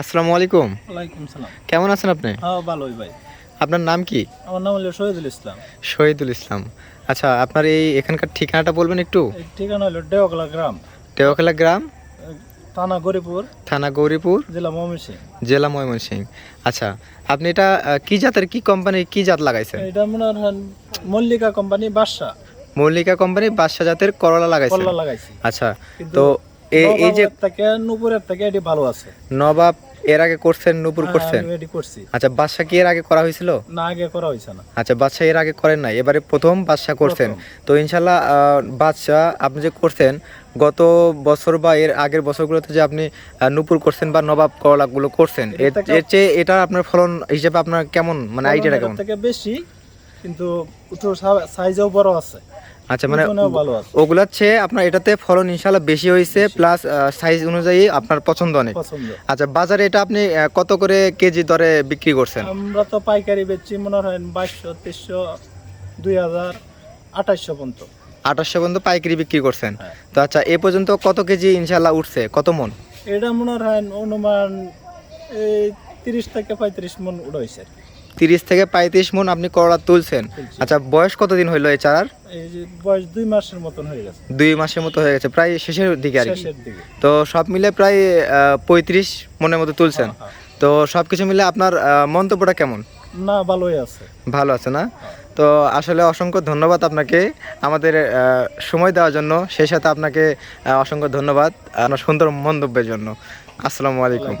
আসসালামু আলাইকুম। ওয়ালাইকুম সালাম। কেমন আছেন আপনি? হ্যাঁ ভালোই ভাই। আপনার নাম কি? আমার নাম হলো শহীদুল ইসলাম। শহীদুল ইসলাম। আচ্ছা আপনার এই এখানকার ঠিকানাটা বলবেন একটু? ঠিকানা হলো দেওকলা গ্রাম। দেওয়াখেলা গ্রাম? থানা গরিপুর। থানা গৌরীপুর? জেলা ময়মনসিংহ। জেলা ময়মনসিংহ। আচ্ছা আপনি এটা কি জাতের কি কোম্পানির কি জাত লাগাইছেন? এটা মনে মল্লিকা কোম্পানি বাদশা মল্লিকা কোম্পানি বাদশা জাতের করলা লাগাইছি। আচ্ছা তো এই যে থেকে নুপুরের থেকে এটি ভালো আছে। নবাব এর আগে করছেন নুপুর হ্যাঁ, করছেন? আচ্ছা বাদশা কি এর আগে করা হয়েছিল? না আগে করা হয়েছে না। আচ্ছা বাদশা এর আগে করেন না এবারে প্রথম বাদশা করছেন। তো ইনশাল্লাহ বাদশা আপনি যে করছেন গত বছর বা এর আগের বছরগুলোতে যে আপনি নুপুর করছেন বা নবাব করলাগুলো করছেন এর চেয়ে এটা আপনার ফলন হিসেবে আপনার কেমন? মানে আইডিয়াটা কেমন? থেকে বেশি কিন্তু সাইজও বড় আছে। আচ্ছা মানে ওগুলার চেয়ে আপনার এটাতে ফলন ইনশাল্লাহ বেশি হয়েছে প্লাস সাইজ অনুযায়ী আপনার পছন্দ অনেক। আচ্ছা বাজারে এটা আপনি কত করে কেজি দরে বিক্রি করছেন? আমরা তো পাইকারি বেচছি মনে হয় বাইশশো তেইশশো দুই হাজার আঠাশশো পর্যন্ত। আঠাশশো পর্যন্ত পাইকারি বিক্রি করছেন। হ্যাঁ। তো আচ্ছা এ পর্যন্ত কত কেজি ইনশাল্লাহ উঠছে? কত মন? এটা মনে হয় অনুমান এই তিরিশ থেকে পঁয়ত্রিশ মন উড়াইছে আর কি। তিরিশ থেকে পঁয়ত্রিশ মন আপনি করলা তুলছেন। আচ্ছা বয়স কতদিন হইল এই চারার? বয়স দুই মাসের মতন হয়ে গেছে। দুই মাসের মতো হয়ে গেছে প্রায় শেষের দিকে আর কি। তো সব মিলে প্রায় পঁয়ত্রিশ মনের মতো তুলছেন। হ্যাঁ, তো সব কিছু মিলে আপনার মন্তব্যটা কেমন? না ভালোই আছে। ভালো আছে না? তো আসলে অসংখ্য ধন্যবাদ আপনাকে আমাদের সময় দেওয়ার জন্য। সেই সাথে আপনাকে অসংখ্য ধন্যবাদ আপনার সুন্দর মন্তব্যের জন্য। আসসালামু আলাইকুম।